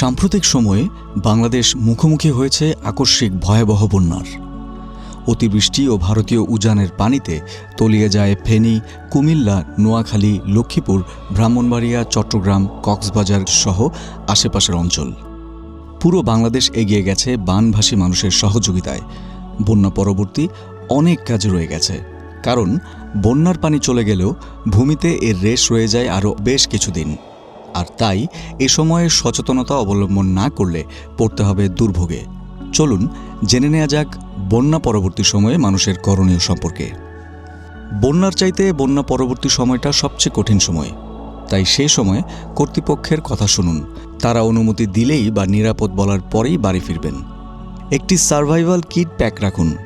সাম্প্রতিক সময়ে বাংলাদেশ মুখোমুখি হয়েছে আকস্মিক ভয়াবহ বন্যার। অতিবৃষ্টি ও ভারতীয় উজানের পানিতে তলিয়ে যায় ফেনী, কুমিল্লা, নোয়াখালী, লক্ষ্মীপুর, ব্রাহ্মণবাড়িয়া, চট্টগ্রাম, কক্সবাজার সহ আশেপাশের অঞ্চল। পুরো বাংলাদেশ এগিয়ে গেছে বানভাসী মানুষের সহযোগিতায়। বন্যা পরবর্তী অনেক কাজ রয়ে গেছে। কারণ বন্যার পানি চলে গেলেও ভূমিতে এর রেশ রয়ে যায় আরও বেশ কিছুদিন। আর তাই এ সময়ে সচেতনতা অবলম্বন না করলে পড়তে হবে দুর্ভোগে। চলুন জেনে নেওয়া যাক বন্যা পরবর্তী সময়ে মানুষের করণীয় সম্পর্কে। বন্যার চাইতে বন্যা পরবর্তী সময়টা সবচেয়ে কঠিন সময়। তাই সে সময় কর্তৃপক্ষের কথা শুনুন। তারা অনুমতি দিলেই বা নিরাপদ বলার পরেই বাড়ি ফিরবেন। একটি সার্ভাইভাল কিট প্যাক রাখুন।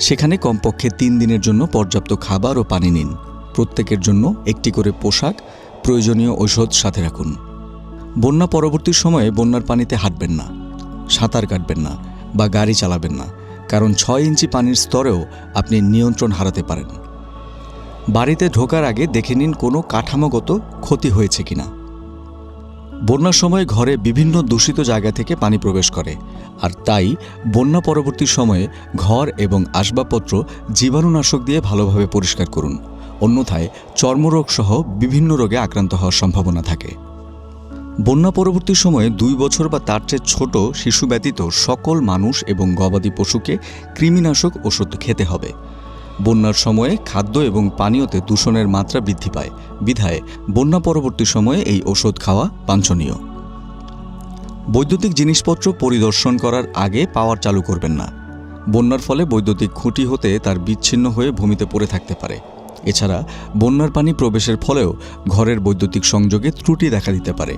সেখানে কমপক্ষে তিন দিনের জন্য পর্যাপ্ত খাবার ও পানি নিন। প্রত্যেকের জন্য একটি করে পোশাক প্রয়োজনীয় ঔষধ সাথে রাখুন। বন্যা পরবর্তী সময়ে বন্যার পানিতে হাঁটবেন না, সাঁতার কাটবেন না বা গাড়ি চালাবেন না, কারণ ছয় ইঞ্চি পানির স্তরেও আপনি নিয়ন্ত্রণ হারাতে পারেন। বাড়িতে ঢোকার আগে দেখে নিন কোনো কাঠামোগত ক্ষতি হয়েছে কিনা। বন্যার সময় ঘরে বিভিন্ন দূষিত জায়গা থেকে পানি প্রবেশ করে, আর তাই বন্যা পরবর্তী সময়ে ঘর এবং আসবাবপত্র জীবাণুনাশক দিয়ে ভালোভাবে পরিষ্কার করুন। অন্যথায় চর্মরোগ সহ বিভিন্ন রোগে আক্রান্ত হওয়ার সম্ভাবনা থাকে। বন্যা পরবর্তী সময়ে দুই বছর বা তার চেয়ে ছোট শিশু ব্যতীত সকল মানুষ এবং গবাদি পশুকে কৃমিনাশক ওষুধ খেতে হবে। বন্যার সময়ে খাদ্য এবং পানীয়তে দূষণের মাত্রা বৃদ্ধি পায়। বিধায় বন্যা পরবর্তী সময়ে এই ওষুধ খাওয়া বাঞ্ছনীয়। বৈদ্যুতিক জিনিসপত্র পরিদর্শন করার আগে পাওয়ার চালু করবেন না। বন্যার ফলে বৈদ্যুতিক খুঁটি হতে তার বিচ্ছিন্ন হয়ে ভূমিতে পড়ে থাকতে পারে। এছাড়া বন্যার পানি প্রবেশের ফলেও ঘরের বৈদ্যুতিক সংযোগে ত্রুটি দেখা দিতে পারে।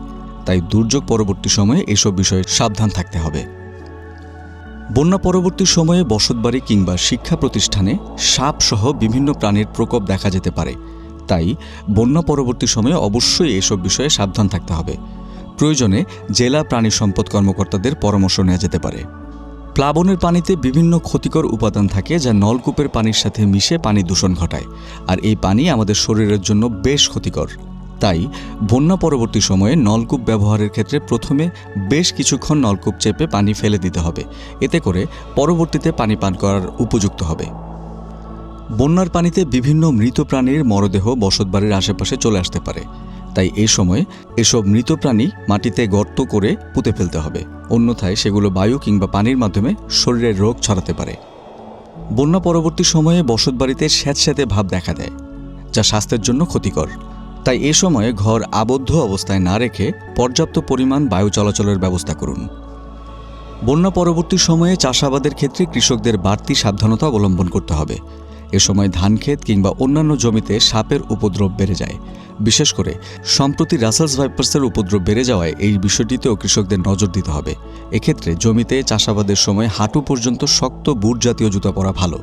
তাই দুর্যোগ পরবর্তী সময়ে এসব বিষয়ে সাবধান থাকতে হবে। বন্যা পরবর্তী সময়ে বসতবাড়ি কিংবা শিক্ষা প্রতিষ্ঠানে সাপসহ বিভিন্ন প্রাণীর প্রকোপ দেখা যেতে পারে। তাই বন্যা পরবর্তী সময়ে অবশ্যই এসব বিষয়ে সাবধান থাকতে হবে। প্রয়োজনে জেলা প্রাণী সম্পদ কর্মকর্তাদের পরামর্শ নেওয়া যেতে পারে। প্লাবনের পানিতে বিভিন্ন ক্ষতিকর উপাদান থাকে যা নলকূপের পানির সাথে মিশে পানি দূষণ ঘটায়, আর এই পানি আমাদের শরীরের জন্য বেশ ক্ষতিকর। তাই, বন্যা পরবর্তী সময়ে নলকূপ ব্যবহারের ক্ষেত্রে প্রথমে বেশ কিছুক্ষণ নলকূপ চেপে পানি ফেলে দিতে হবে। এতে করে পরবর্তীতে পানি পান করার উপযুক্ত হবে। বন্যার পানিতে বিভিন্ন মৃত প্রাণীর মরদেহ বসতবাড়ির আশেপাশে চলে আসতে পারে। তাই এই সময় এসব মৃত প্রাণী মাটিতে গর্ত করে পুঁতে ফেলতে হবে। অন্যথায় সেগুলো বায়ু কিংবা পানির মাধ্যমে শরীরের রোগ ছড়াতে পারে। বন্যা পরবর্তী সময়ে বসতবাড়িতে স্যাঁতস্যাঁতে ভাব দেখা দেয়, যা স্বাস্থ্যের জন্য ক্ষতিকর। তাই এ সময়ে ঘর আবদ্ধ অবস্থায় না রেখে পর্যাপ্ত পরিমাণ বায়ু চলাচলের ব্যবস্থা করুন। বন্যা পরবর্তী সময়ে চাষাবাদের ক্ষেত্রে কৃষকদের বাড়তি সাবধানতা অবলম্বন করতে হবে। এ সময় ধানক্ষেত কিংবা অন্যান্য জমিতে সাপের উপদ্রব বেড়ে যায় বিশেষ করে সম্প্রতি রাসেলস ভাইপার্সের উপদ্রব বেড়ে যাওয়ায় এই বিষয়টিতেও কৃষকদের নজর দিতে হবে। এক্ষেত্রে জমিতে চাষাবাদের সময় হাঁটু পর্যন্ত শক্ত বুট জাতীয় জুতা পরা ভালো।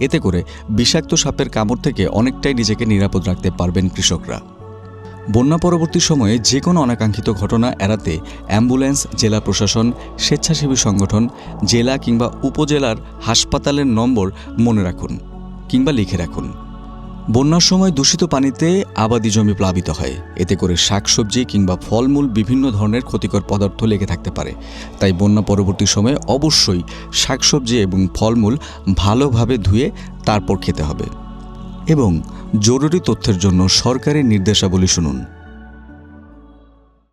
এতে করে বিষাক্ত সাপের কামড় থেকে অনেকটাই নিজেকে নিরাপদ রাখতে পারবেন কৃষকরা। বন্যা পরবর্তী সময়ে যে কোনো অনাকাঙ্ক্ষিত ঘটনা এড়াতে অ্যাম্বুলেন্স, জেলা প্রশাসন, স্বেচ্ছাসেবী সংগঠন, জেলা কিংবা উপজেলার হাসপাতালের নম্বর মনে রাখুন কিংবা লিখে রাখুন। বন্যার সময় দূষিত পানিতে আবাদি জমি প্লাবিত হয়। এতে করে শাকসবজি কিংবা ফলমূল বিভিন্ন ধরনের ক্ষতিকর পদার্থ লেগে থাকতে পারে। তাই বন্যা পরবর্তী সময়ে অবশ্যই শাকসবজি এবং ফলমূল ভালোভাবে ধুয়ে তারপর খেতে হবে। এবং জরুরি তথ্যের জন্য সরকারের নির্দেশাবলী শুনুন।